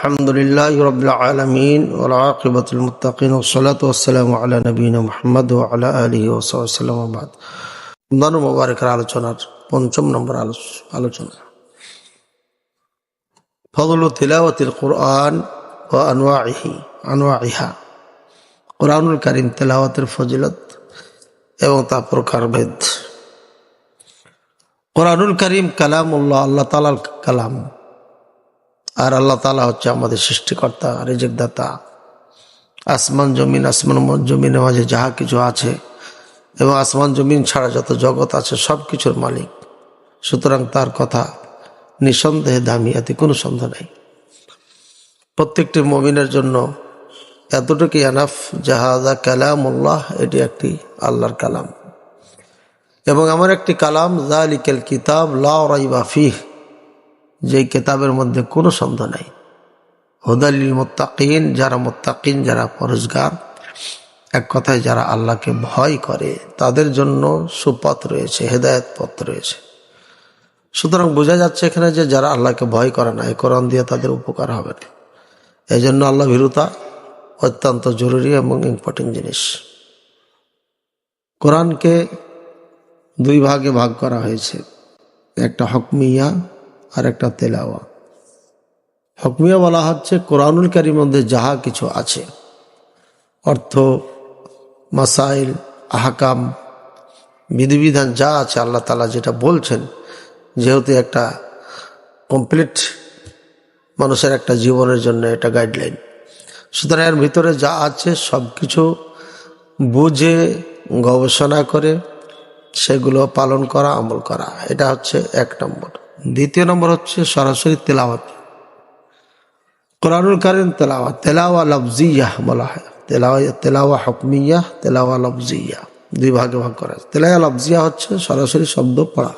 الحمد لله رب العالمين والعاقبة المتقين والصلاة والسلام على نبينا محمد وعلى آله وصحبه وسلم وبعد রমজান মোবারকের আলোচনার পঞ্চম নম্বর আলোচ- আলোচনা ফজল তিলাওয়াতিল কোরআন ও আনোয়াহি আনোয়াইহা কোরআনুল কারিম তেলাওয়াতের ফজিলত এবং তা প্রকারভেদ কোরআনুল করিম কালামুল্লাহ আল্লাহ তালার কালাম আর আল্লাহ তালা হচ্ছে আমাদের সৃষ্টিকর্তা রেজেক দাতা আসমান, জমিন, আসমান, জমিনের মাঝে যাহা কিছু আছে এবং আসমান, জমিন ছাড়া যত জগৎ আছে সব কিছুর মালিক। সুতরাং তার কথা নিঃসন্দেহে দামি, এতে কোনো সন্দেহ নেই। প্রত্যেকটি মমিনের জন্য এতটুকু এনাফ জাহাজা কালামুল্লাহ, এটি একটি আল্লাহর কালাম। এবং আমার একটি কালাম জালিকেল কিতাব লাউরাইবা ফিহ। যেই কেতাবের মধ্যে কোনো সন্দেহ নাই। হুদালিল মোত্তাকিন, যারা মোত্তাকিন, যারা পরোজগার এক কথায় যারা আল্লাহকে ভয় করে, তাদের জন্য সুপথ রয়েছে হেদায়ত পথ রয়েছে। সুতরাং বোঝা যাচ্ছে এখানে যে যারা আল্লাহকে ভয় করে না, এই কোরআন দিয়ে তাদের উপকার হবে না। এই জন্য আল্লাহ ভীরুতা অত্যন্ত জরুরি এবং ইম্পর্টেন্ট জিনিস। কোরআনকে দুই ভাগে ভাগ করা হয়েছে। একটা হকমিয়া আর একটা তেলাওয়া। হকমিয়া বলা হচ্ছে, কোরআনুল কারির মধ্যে যাহা কিছু আছে, অর্থ, মাসাইল, আহকাম, বিধিবিধান যা আছে, আল্লাহ তালা যেটা বলছেন, যেহেতু একটা কমপ্লিট মানুষের একটা জীবনের জন্য এটা গাইডলাইন। সুতরাং এর ভিতরে যা আছে সব কিছু বুঝে, গবেষণা করে, সেগুলো পালন করা, আমল করা, এটা হচ্ছে এক নম্বর। দ্বিতীয় নম্বর হচ্ছে সরাসরি তেলাওয়াত। কোরআনুল কারিম তেলাওয়া তেলাওয়া লফজিয়া বলা হয়। তেলাওয়া তেলাওয়া হকমিয়া, তেলাওয়া লফজিয়া। দুই ভাগে ভাগ করা আছে। তেলাওয়া লফজিয়া হচ্ছে সরাসরি শব্দ পড়া।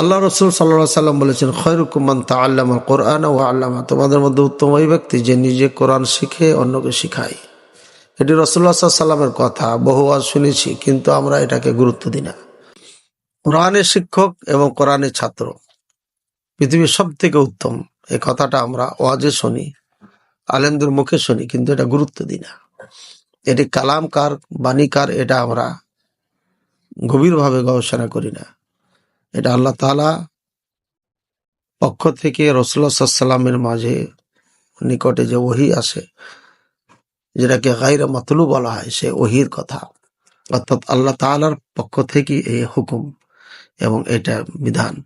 আল্লাহ রসুল সাল্লাহ সাল্লাম বলেছেন খৈরুকুমান তা আল্লামা কোরআন ও আল্লামা। তোমাদের মধ্যে উত্তম ওই ব্যক্তি যে নিজে কোরআন শিখে অন্যকে শিখায়। এটি রসুল্লাহ সাল্লামের কথা বহু আজ শুনেছি, কিন্তু আমরা এটাকে গুরুত্ব দিই না। কোরআনের শিক্ষক এবং কোরআনের ছাত্র। পৃথিবীর সব থেকে উত্তম। এই কথাটা আমরা ওয়াজে শুনি, আলেমদের মুখে শুনি, কিন্তু এটা গুরুত্ব দিই না। এটি কালাম কার, বাণী কার, এটা আমরা গভীরভাবে গবেষণা করি না। এটা আল্লাহ তাআলা পক্ষ থেকে রসুল্লাহ সাল্লামের মাঝে নিকটে যে ওহি আসে, যেটাকে গাইরা মাতলু বলা হয়, সে ওহির কথা। অর্থাৎ আল্লাহ তাআলার পক্ষ থেকে এই হুকুম। এবং এটা বিধান।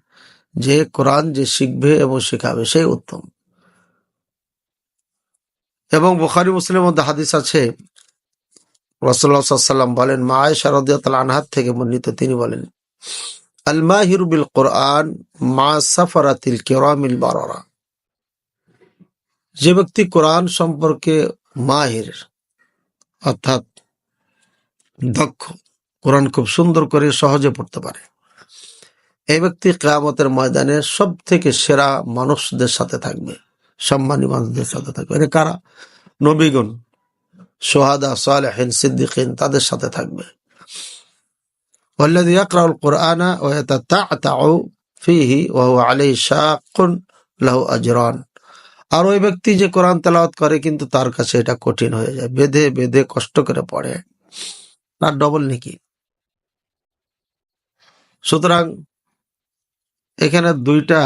যে কোরআন যে শিখবে এবং শেখাবে, সেই উত্তম। এবং বুখারি, মুসলিমের মধ্যে হাদিস আছে রসুল্লাহ সাল্লাম বলেন, মা রাদিয়াল্লাহু আনহার থেকে বর্ণিত, তিনি বলেন আল মাহিরু বিল কোরআন মা সাফারাতিল কিরামিল বারারা। যে ব্যক্তি কোরআন সম্পর্কে মাহির, অর্থাৎ দক্ষ, কোরআন খুব সুন্দর করে সহজে পড়তে পারে। এই ব্যক্তি কেয়ামতের ময়দানে সব থেকে সেরা মানুষদের সাথে থাকবে সম্মানী মানুষদের সাথে থাকবে এরা কারা নবীগণ সোহাদা সালেহিন সিদ্দিকিন তাদের সাথে থাকবে والذي يقرأ القرآن ويتتعتع فيه وهو عليه شاق له أجران আর ওই ব্যক্তি যে কোরআন তেলাওয়াত করে কিন্তু তার কাছে এটা কঠিন হয়ে যায় বেঁধে বেঁধে কষ্ট করে পড়ে তার ডবল নাকি সুতরাং এখানে দুইটা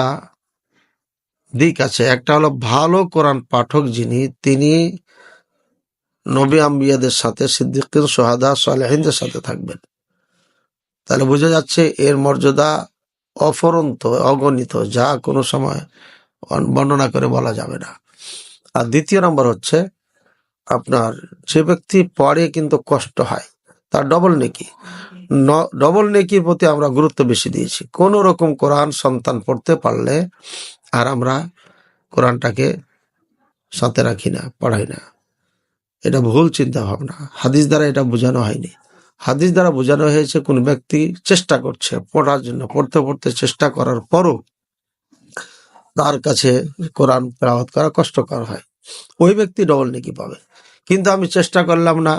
দিক আছে। একটা হলো ভালো কোরআন পাঠক যিনি, তিনি নবী আম্বিয়াদের সাথে, সিদ্দিকিন, সোহাদা, সালেহিনদের সাথে থাকবেন। তাহলে বোঝা যাচ্ছে এর মর্যাদা অফরন্ত, অগণিত, যা কোনো সময় বর্ণনা করে বলা যাবে না। আর দ্বিতীয় নম্বর হচ্ছে, আপনার যে ব্যক্তি পড়ে কিন্তু কষ্ট হয়। তার ডবল নেকি। ডবল নেকির প্রতি আমরা গুরুত্ব বেশি দিয়েছি। কোন রকম কোরআন সন্তান পড়তে পারলে আর আমরা কোরআনটাকে সাথে রাখি না, পড়াই না। এটা ভুল চিন্তা ভাবনা হাদিস দ্বারা এটা বোঝানো হয়নি। হাদিস দ্বারা বোঝানো হয়েছে কোন ব্যক্তি চেষ্টা করছে পড়ার জন্য, পড়তে পড়তে চেষ্টা করার পরও তার কাছে কোরআন তেলাওয়াত করা কষ্টকর হয়। ওই ব্যক্তি ডবল নেকি পাবে। কিন্তু আমি চেষ্টা করলাম না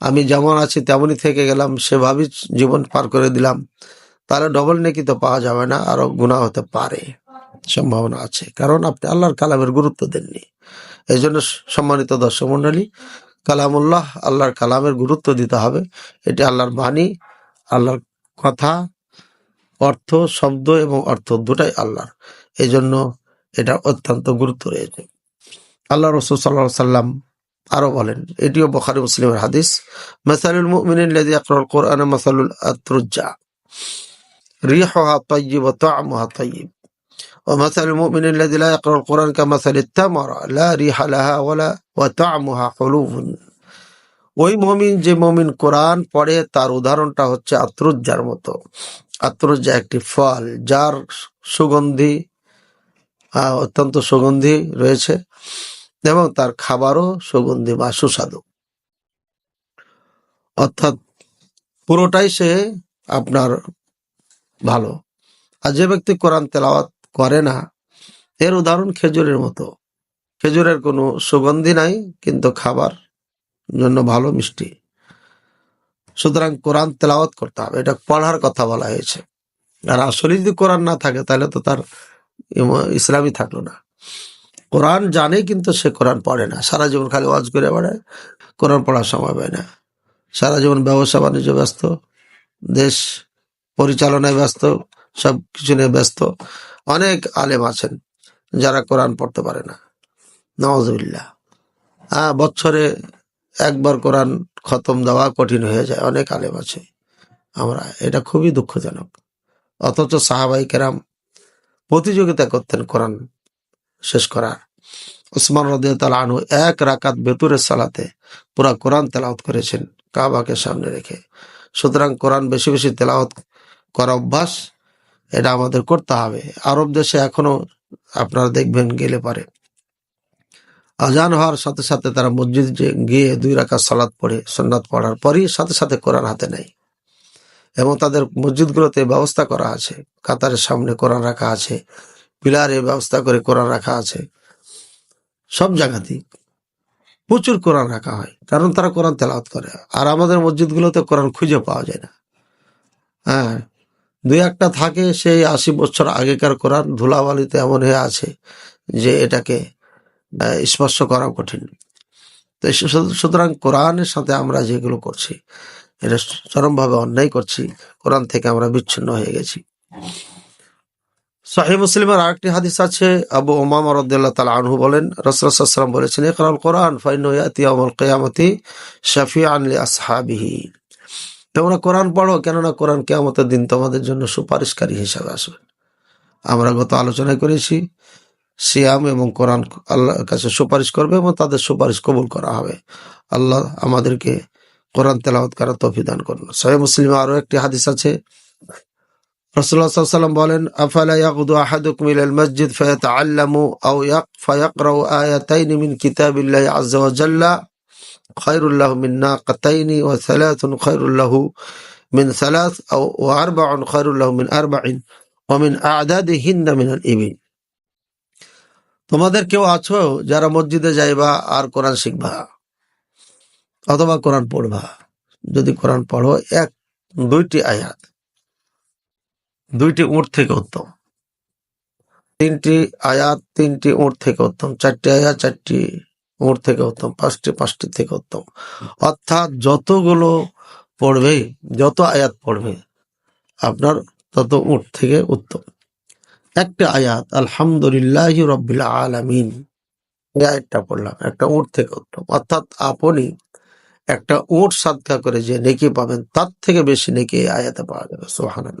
আমি যেমন আছি তেমনই থেকে গেলাম, সেভাবেই জীবন পার করে দিলাম। তাহলে ডবল নেকি তো পাওয়া যাবে না, আরও গুণা হতে পারে, সম্ভাবনা আছে। কারণ আপনি আল্লাহর কালামের গুরুত্ব দেননি। এই জন্য সম্মানিত দর্শক মন্ডলী কালামুল্লাহ আল্লাহর কালামের গুরুত্ব দিতে হবে। এটি আল্লাহর বাণী, আল্লাহর কথা, অর্থ, শব্দ এবং অর্থ দুটাই আল্লাহর। এই জন্য এটা অত্যন্ত গুরুত্ব রয়েছে। আল্লাহ রসুল সাল্লাহ সাল্লাম আরও বলেন, এটিও বখারি মুসলিমের হাদিস, মেসালুল মুহমিন কোরআন লা কোরআন লা লাহা ওই মমিন যে মমিন কোরআন পড়ে, তার উদাহরণটা হচ্ছে আত্রুজ্জার মতো। আত্রুজ্জা একটি ফল, যার সুগন্ধি অত্যন্ত সুগন্ধি রয়েছে। এবং তার খাবারও সুগন্ধি বা সুস্বাদু। অর্থাৎ পুরোটাই সে আপনার ভালো। আর যে ব্যক্তি কোরআন তেলাওয়াত করে না, এর উদাহরণ খেজুরের মতো। খেজুরের কোনো সুগন্ধি নাই, কিন্তু খাবার জন্য ভালো মিষ্টি। সুতরাং কোরআন তেলাওয়াত করতে হবে, এটা পড়ার কথা বলা হয়েছে। আর আসলে যদি কোরআন না থাকে, তাহলে তো তার ইসলামই থাকল না। কোরআন জানে কিন্তু সে কোরআন পড়ে না। সারা জীবন খালি ওয়াজ করে বেড়ায়। কোরআন পড়ার সময় পায় না। সারা জীবন ব্যবসা বাণিজ্য ব্যস্ত। দেশ পরিচালনায় ব্যস্ত। সব কিছু নিয়ে ব্যস্ত। অনেক আলেম আছেন যারা কোরআন পড়তে পারে না। নওয়াজবিল্লাহ হ্যাঁ বছরে একবার কোরআন খতম দেওয়া কঠিন হয়ে যায়। অনেক আলেম আছে। আমরা, এটা খুবই দুঃখজনক। অথচ সাহাবাই কেরাম প্রতিযোগিতা করতেন কোরআন শেষ করার উসমান রদিয়াল আনু এক রাকাত বেতুরের সালাতে পুরা কোরআন তেলাওয়াত করেছেন কাবাকে সামনে রেখে। সুতরাং কোরআন বেশি বেশি তেলাওয়াত করা অভ্যাস, এটা আমাদের করতে হবে। আরব দেশে এখনও আপনারা দেখবেন গেলে পারে। আজান হওয়ার সাথে সাথে তারা মসজিদ গিয়ে দুই রাকাত সালাত পড়ে সন্ন্যাত পড়ার পরই সাথে সাথে কোরআন হাতে নেয়। এবং তাদের মসজিদগুলোতে ব্যবস্থা করা আছে, কাতারের সামনে কোরআন রাখা আছে। পিলারে ব্যবস্থা করে কোরআন রাখা আছে। সব জায়গাতেই প্রচুর কোরআন রাখা হয়, কারণ তারা কোরআন তেলাওয়াত করে, আর আমাদের মসজিদগুলোতে কোরআন খুঁজে পাওয়া যায় না। হ্যাঁ দুই একটা থাকে, সেই আশি বছর আগেকার কোরআন ধুলাবালিতে এমন হয়ে আছে যে এটাকে স্পর্শ করা কঠিন। তো সুতরাং কোরআনের সাথে আমরা যেগুলো করছি, এটা চরমভাবে অন্যায় করছি, কোরআন থেকে আমরা বিচ্ছিন্ন হয়ে গেছি। সহি মুসলিমের আরেকটি হাদিস আছে, আবু ওমাম রদ্দাল্লাহ তালা আনহু বলেন রসুলাম বলেছেন ইকরাল কোরআন ফাইনাতি কেয়ামতি শাফি আনলি আসহাবিহি তোমরা কোরআন পড়ো, কেননা কোরআন কেয়ামতের দিন তোমাদের জন্য সুপারিশকারী হিসাবে আসবে। আমরা গত আলোচনা করেছি, সিয়াম এবং কোরআন আল্লাহর কাছে সুপারিশ করবে এবং তাদের সুপারিশ কবুল করা হবে। আল্লাহ আমাদেরকে কোরআন তেলাওয়াত করার তৌফিক দান করুন। সহি মুসলিমে আরও একটি হাদিস আছে ওয়াসাল্লাম বলেন মসজিদ আরবাইন ইবিল তোমাদের কেউ আছো যারা মসজিদে যাইবা আর কোরআন শিখবা, অথবা কোরআন পড়বা? যদি কোরআন পড়ো, এক, দুইটি আয়াত। দুইটি উঁট থেকে উত্তম। তিনটি আয়াত, তিনটি উঁট থেকে উত্তম। চারটি আয়াত, চারটি উঁট থেকে উত্তম। পাঁচটি পাঁচটি থেকে উত্তম। অর্থাৎ যতগুলো পড়বে, যত আয়াত পড়বে, আপনার তত উঁট থেকে উত্তম। একটা আয়াত, আলহামদুলিল্লাহ রব্বিল আলামিন আয়াতটা পড়লাম। একটা উঁট থেকে উত্তম। অর্থাৎ আপনি একটা উঁট সাদকা করে যে নেকি পাবেন, তার থেকে বেশি নেকি আয়াতে পাওয়া যাবে। সোহান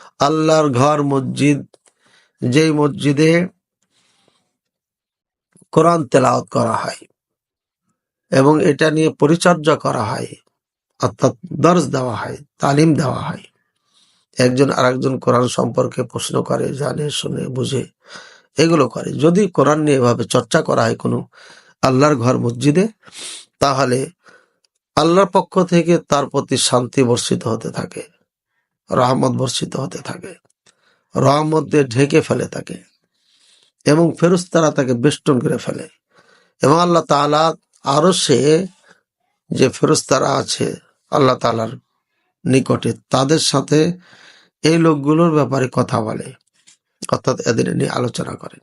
আল্লাহর ঘর মসজিদ, যেই মসজিদে কোরআন তেলাওত করা হয় এবং এটা নিয়ে পরিচর্যা করা হয়, অর্থাৎ দর্জ দেওয়া হয়, তালিম দেওয়া হয়। একজন আরেকজন কোরআন সম্পর্কে প্রশ্ন করে, জানে, শুনে, বুঝে, এগুলো করে। যদি কোরআন নিয়ে এভাবে চর্চা করা হয় কোনো আল্লাহর ঘর মসজিদে, তাহলে আল্লাহর পক্ষ থেকে তার প্রতি শান্তি বর্ষিত হতে থাকে। রহমত বর্ষিত হতে থাকে। রহমত দিয়ে ঢেকে ফেলে তাকে। এবং ফেরুস্তারা তাকে বেষ্টন করে ফেলে। এবং আল্লাহ তালা আরও সে যে ফেরুস্তারা আছে, আল্লাহ তালার নিকটে তাদের সাথে এই লোকগুলোর ব্যাপারে কথা বলে। অর্থাৎ এদের নিয়ে আলোচনা করেন।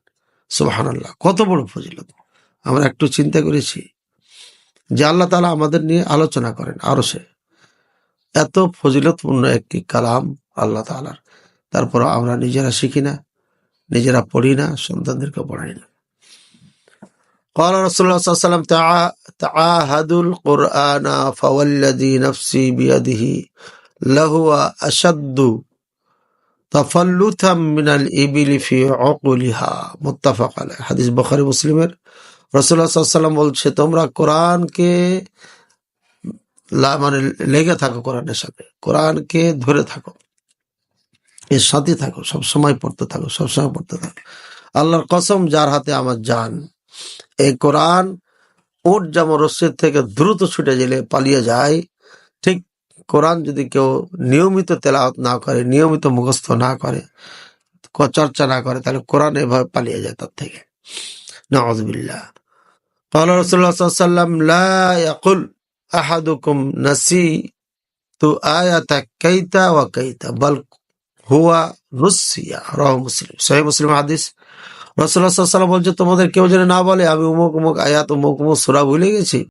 সুবাহান আল্লাহ কত বড় ফজিলত। আমরা একটু চিন্তা করেছি যে আল্লাহ তালা আমাদের নিয়ে আলোচনা করেন আরও সে এত ফজিলতপূর্ণ একটি কালাম আল্লাহ তালার তারপর আমরা নিজেরা শিখি না নিজেরা পড়ি না সন্তানদেরকে পড়াই না قال رسول الله صلى الله عليه وسلم "تعا- تعاهدوا القرآن فوالذي نفسي بيده لهو أشد تفلتا من الإبل في عقلها متفق عليه হাদিস বুখারী মুসলিমের রাসূলুল্লাহ সাল্লাল্লাহু আলাইহি ওয়াসাল্লাম বলছে তোমরা কোরআনকে লা- মানে লেগে থাকো কোরআনের সাথে কোরআনকে ধরে থাকো এর সাথে থাকো সব সময় পড়তে থাকো সব সময় পড়তে থাকো আল্লাহর কসম যার হাতে আমার জান এই কোরআন উট যেমন রশ্মির থেকে দ্রুত ছুটে গেলে পালিয়ে যায় ঠিক কোরআন যদি কেউ নিয়মিত তেলাওয়াত না করে নিয়মিত মুখস্থ না করে ক- চর্চা না করে তাহলে কোরআন এভাবে পালিয়ে যায় তার থেকে নওয়াজবিল্লাহ قال رسول الله صلى الله عليه وسلم لا يقل আহাদুকুম নাসি তো আয়াতা কাইতা ওয়া কাইতা, বাল হুয়া রুসিয়া রাহ মুসলিম। সহি মুসলিম হাদিস। রসুল্লাহ সাল্লাম বলছে, তোমাদের কেউ যেন না বলে, আমি উমুক উমুক আয়াত, উমুক উমুক সুরা ভুলে গেছি।